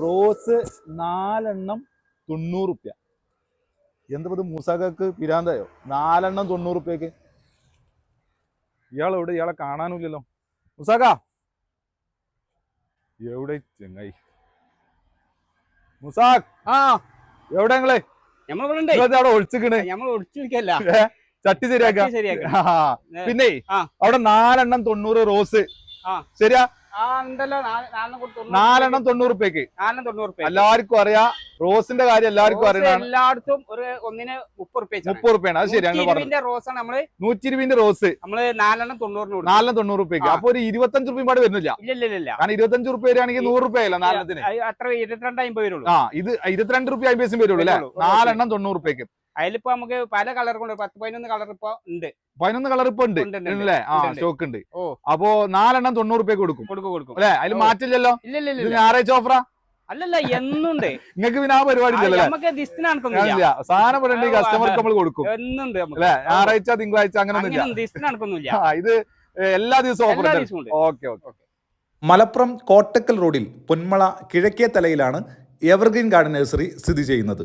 Rose നാലെണ്ണം തൊണ്ണൂറ് റുപ്യ. എന്താ ഇത് മൂസാക്കക്ക് പിരാന്തായോ? നാലെണ്ണം തൊണ്ണൂറ് റുപ്യക്ക്. ഇയാൾ എവിടെ ഇയാളെ കാണാനുമില്ലല്ലോ. മുസാക്ക എവിടെ ചെങ്ങായി? മുസാഖ്. ആ. എവിടെ നിങ്ങളെ? അവിടെ ഒളിച്ചിക്കണ് ചട്ടി ശരിയാക്ക? പിന്നെ. അവിടെ നാലെണ്ണം തൊണ്ണൂറ് റോസ്. ശരിയാ? നാലെണ്ണം തൊണ്ണൂറ് രൂപയ്ക്ക് എല്ലാവർക്കും അറിയാം. റോസിന്റെ കാര്യം എല്ലാവർക്കും അറിയാം എല്ലായിടത്തും ഒരു ഒന്നിന് മുപ്പത് മുപ്പത് രൂപയാണ് അത് ശരി റോസാണ് നമ്മൾ നൂറ്റി ഇരുപതിന്റെ റോസ്. നമ്മൾ നാലെണ്ണം തൊണ്ണൂറിന് നാലെണ്ണം തൊണ്ണൂറ് രൂപയ്ക്ക്. അപ്പൊ ഒരു ഇരുപത്തഞ്ച് റുപ്യ പാട് വരുന്നില്ല. കാരണം ഇരുപത്തഞ്ച് റുപ്യ വരികയാണെങ്കിൽ നൂറ് രൂപയല്ല നാലെണ്ണത്തിന്? അത്ര ഇരുപത്തിരണ്ട് അമ്പത് വരുള്ളൂ. ആ ഇത് ഇരുപത്തിരണ്ട് രൂപ അമ്പത് പൈസയും വരുള്ളൂ അല്ലെ. നാലെണ്ണം തൊണ്ണൂറ് റുപ്യക്ക്. അതിലിപ്പോ നമുക്ക് പല കളർ കൊണ്ട് പത്ത് പതിനൊന്ന് കളർ ഇപ്പൊ ഉണ്ട്. പതിനൊന്ന് കളർ ഇപ്പൊ ഉണ്ട്. അല്ലേ ആ. സ്റ്റോക്ക് ഉണ്ട്. ഓ. അപ്പോ നാലെണ്ണം തൊണ്ണൂറ് റുപ്യക്ക് കൊടുക്കും. കൊടുക്കും കൊടുക്കും. അല്ലെ? അതിൽ മാറ്റില്ലല്ലോ? ഇല്ല ഇല്ല ഇത് ഇല്ല, ഇല്ല ഞായറാഴ്ച ഓഫറാ അല്ലല്ല എന്നുണ്ട്. നിങ്ങൾക്ക് പിന്നെ ആ പരിപാടി സാധനം കസ്റ്റമർക്ക് നമ്മൾ കൊടുക്കും. എന്നുണ്ട് അല്ലെ? ഞായറാഴ്ച തിങ്കളാഴ്ച അങ്ങനെ ഇത് എല്ലാ ദിവസവും offer okay okay. Malappuram Kottakkal റോഡിൽ പൊന്മള കിഴക്കേ തലയിലാണ് എവർഗ്രീൻ ഗാർഡൻ നഴ്സറി സ്ഥിതി ചെയ്യുന്നത്.